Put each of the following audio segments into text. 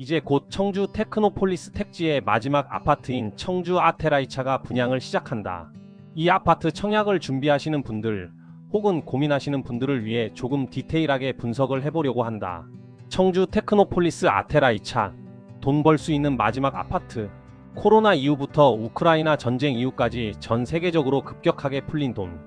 이제 곧 청주 테크노폴리스 택지의 마지막 아파트인 청주 아테라이차가 분양을 시작한다. 이 아파트 청약을 준비하시는 분들 혹은 고민하시는 분들을 위해 조금 디테일하게 분석을 해보려고 한다. 청주 테크노폴리스 아테라이차 돈 벌 수 있는 마지막 아파트 코로나 이후부터 우크라이나 전쟁 이후까지 전 세계적으로 급격하게 풀린 돈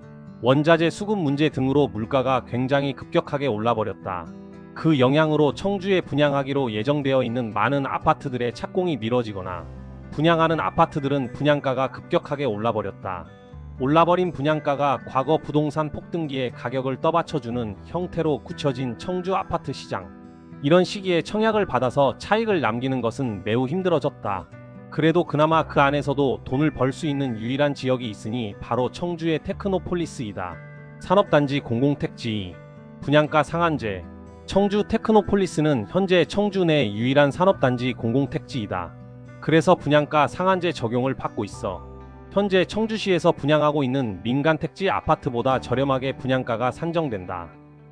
원자재 수급 문제 등으로 물가가 굉장히 급격하게 올라버렸다. 그 영향으로 청주에 분양하기로 예정되어 있는 많은 아파트들의 착공이 미뤄지거나 분양하는 아파트들은 분양가가 급격하게 올라버렸다. 올라버린 분양가가 과거 부동산 폭등기에 가격을 떠받쳐주는 형태로 굳혀진 청주 아파트 시장. 이런 시기에 청약을 받아서 차익을 남기는 것은 매우 힘들어졌다. 그래도 그나마 그 안에서도 돈을 벌 수 있는 유일한 지역이 있으니 바로 청주의 테크노폴리스이다. 산업단지 공공택지, 분양가 상한제. 청주 테크노폴리스는 현재 청주 내 유일한 산업단지 공공택지이다. 그래서 분양가 상한제 적용을 받고 있어. 현재 청주시에서 분양하고 있는 민간 택지 아파트보다 저렴하게 분양가가 산정된다.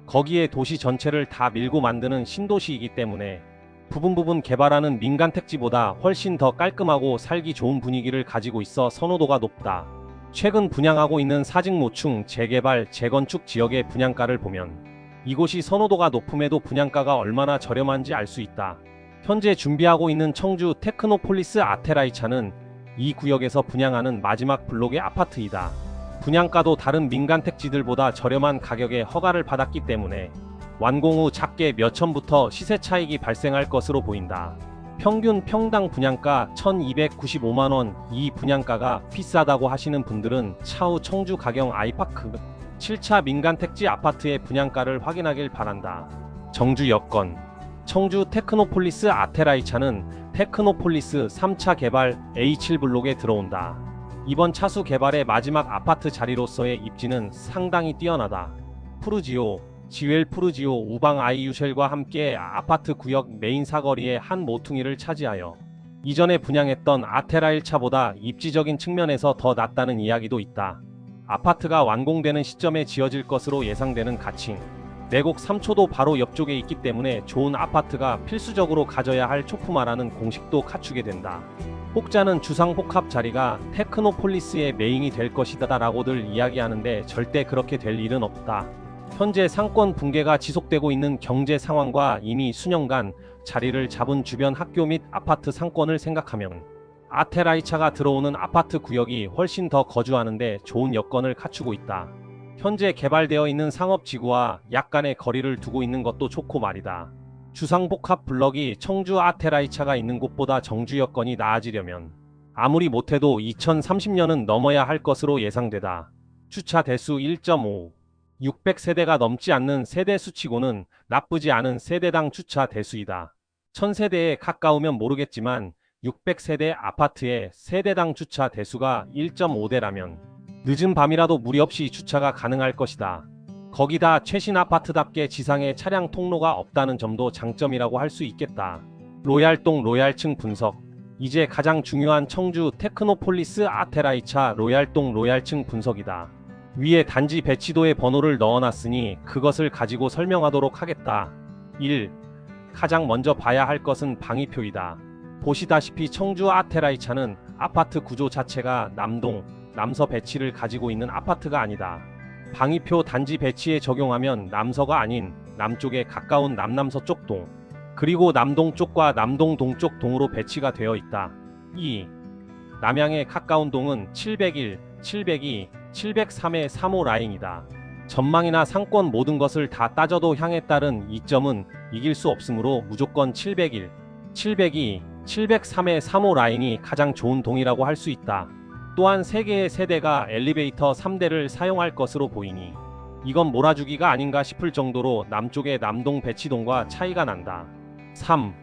거기에 도시 전체를 다 밀고 만드는 신도시이기 때문에 부분 부분 개발하는 민간 택지보다 훨씬 더 깔끔하고 살기 좋은 분위기를 가지고 있어 선호도가 높다. 최근 분양하고 있는 사직노충 재개발 재건축 지역의 분양가를 보면 이곳이 선호도가 높음에도 분양가가 얼마나 저렴한지 알 수 있다. 현재 준비하고 있는 청주 테크노폴리스 아테라이 차는 이 구역에서 분양하는 마지막 블록의 아파트이다. 분양가도 다른 민간 택지들보다 저렴한 가격에 허가를 받았기 때문에 완공 후 작게 몇 천부터 시세 차익이 발생할 것으로 보인다. 평균 평당 분양가 1295만원 이 분양가가 비싸다고 하시는 분들은 차후 청주 가경 아이파크 7차 민간 택지 아파트의 분양가를 확인하길 바란다. 정주 여건 청주 테크노폴리스 아테라이 차는 테크노폴리스 3차 개발 A7 블록에 들어온다. 이번 차수 개발의 마지막 아파트 자리로서의 입지는 상당히 뛰어나다. 푸르지오, 지웰 푸르지오 우방 아이유쉘과 함께 아파트 구역 메인 사거리의 한 모퉁이를 차지하여 이전에 분양했던 아테라 1차보다 입지적인 측면에서 더 낫다는 이야기도 있다. 아파트가 완공되는 시점에 지어질 것으로 예상되는 가칭. 내곡 3초도 바로 옆쪽에 있기 때문에 좋은 아파트가 필수적으로 가져야 할 초품화라는 공식도 갖추게 된다. 혹자는 주상복합 자리가 테크노폴리스의 메인이 될 것이다 라고들 이야기하는데 절대 그렇게 될 일은 없다. 현재 상권 붕괴가 지속되고 있는 경제 상황과 이미 수년간 자리를 잡은 주변 학교 및 아파트 상권을 생각하면 아테라이차가 들어오는 아파트 구역이 훨씬 더 거주하는데 좋은 여건을 갖추고 있다. 현재 개발되어 있는 상업지구와 약간의 거리를 두고 있는 것도 좋고 말이다. 주상복합 블럭이 청주 아테라이차가 있는 곳보다 정주 여건이 나아지려면 아무리 못해도 2030년은 넘어야 할 것으로 예상되다. 주차 대수 1.5 600세대가 넘지 않는 세대 수치고는 나쁘지 않은 세대당 주차 대수이다. 1000세대에 가까우면 모르겠지만 600세대 아파트의 세대당 주차 대수가 1.5대라면 늦은 밤이라도 무리 없이 주차가 가능할 것이다. 거기다 최신 아파트답게 지상에 차량 통로가 없다는 점도 장점이라고 할 수 있겠다. 로얄동 로얄층 분석 이제 가장 중요한 청주 테크노폴리스 아테라이차 로얄동 로얄층 분석이다. 위에 단지 배치도의 번호를 넣어놨으니 그것을 가지고 설명하도록 하겠다. 1. 가장 먼저 봐야 할 것은 방위표이다. 보시다시피 청주 아테라이 차는 아파트 구조 자체가 남동, 남서 배치를 가지고 있는 아파트가 아니다. 방위표 단지 배치에 적용하면 남서가 아닌 남쪽에 가까운 남남서 쪽 동, 그리고 남동 쪽과 남동 동쪽 동으로 배치가 되어 있다. 2. 남양에 가까운 동은 701, 702, 703의 3호 라인이다. 전망이나 상권 모든 것을 다 따져도 향에 따른 이점은 이길 수 없으므로 무조건 701, 702, 703의 3호 라인이 가장 좋은 동이라고 할 수 있다. 또한 3개의 세대가 엘리베이터 3대를 사용할 것으로 보이니 이건 몰아주기가 아닌가 싶을 정도로 남쪽의 남동 배치동과 차이가 난다. 3.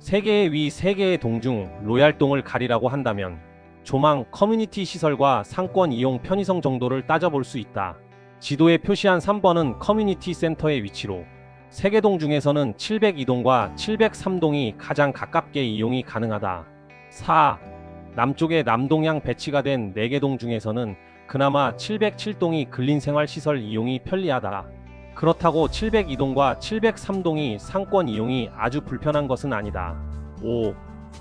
3개의 위 3개의 동 중 로얄동을 가리라고 한다면 조망, 커뮤니티 시설과 상권 이용 편의성 정도를 따져볼 수 있다. 지도에 표시한 3번은 커뮤니티 센터의 위치로 세개동 중에서는 702동과 703동이 가장 가깝게 이용이 가능하다. 4. 남쪽에 남동향 배치가 된 4개 동 중에서는 그나마 707동이 근린생활시설 이용이 편리하다. 그렇다고 702동과 703동이 상권 이용이 아주 불편한 것은 아니다. 5.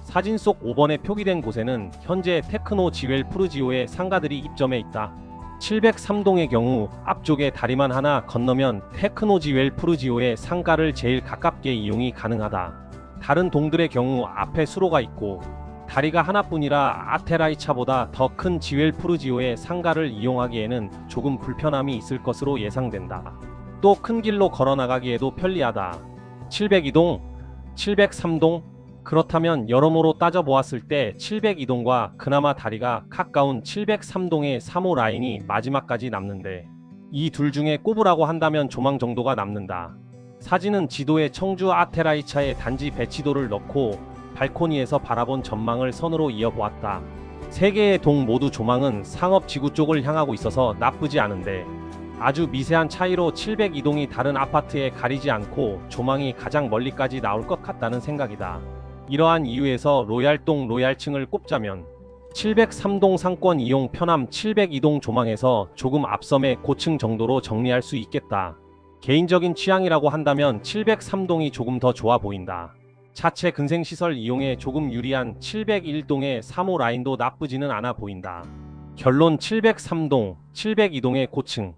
사진 속 5번에 표기된 곳에는 현재 테크노 지웰 푸르지오의 상가들이 입점해 있다. 703동의 경우 앞쪽에 다리만 하나 건너면 테크노 지웰 푸르지오의 상가를 제일 가깝게 이용이 가능하다. 다른 동들의 경우 앞에 수로가 있고 다리가 하나뿐이라 아테라이차보다 더 큰 지웰 푸르지오의 상가를 이용하기에는 조금 불편함이 있을 것으로 예상된다. 또 큰 길로 걸어 나가기에도 편리하다. 702동, 703동 그렇다면 여러모로 따져보았을 때 702동과 그나마 다리가 가까운 703동의 3호 라인이 마지막까지 남는데 이 둘 중에 꼽으라고 한다면 조망 정도가 남는다. 사진은 지도에 청주 아테라이차의 단지 배치도를 넣고 발코니에서 바라본 전망을 선으로 이어보았다. 세 개의 동 모두 조망은 상업 지구 쪽을 향하고 있어서 나쁘지 않은데 아주 미세한 차이로 702동이 다른 아파트에 가리지 않고 조망이 가장 멀리까지 나올 것 같다는 생각이다. 이러한 이유에서 로얄동 로얄층을 꼽자면 703동 상권 이용 편함 702동 조망에서 조금 앞섬의 고층 정도로 정리할 수 있겠다. 개인적인 취향이라고 한다면 703동이 조금 더 좋아 보인다. 차체 근생시설 이용에 조금 유리한 701동의 3호 라인도 나쁘지는 않아 보인다. 결론 703동, 702동의 고층.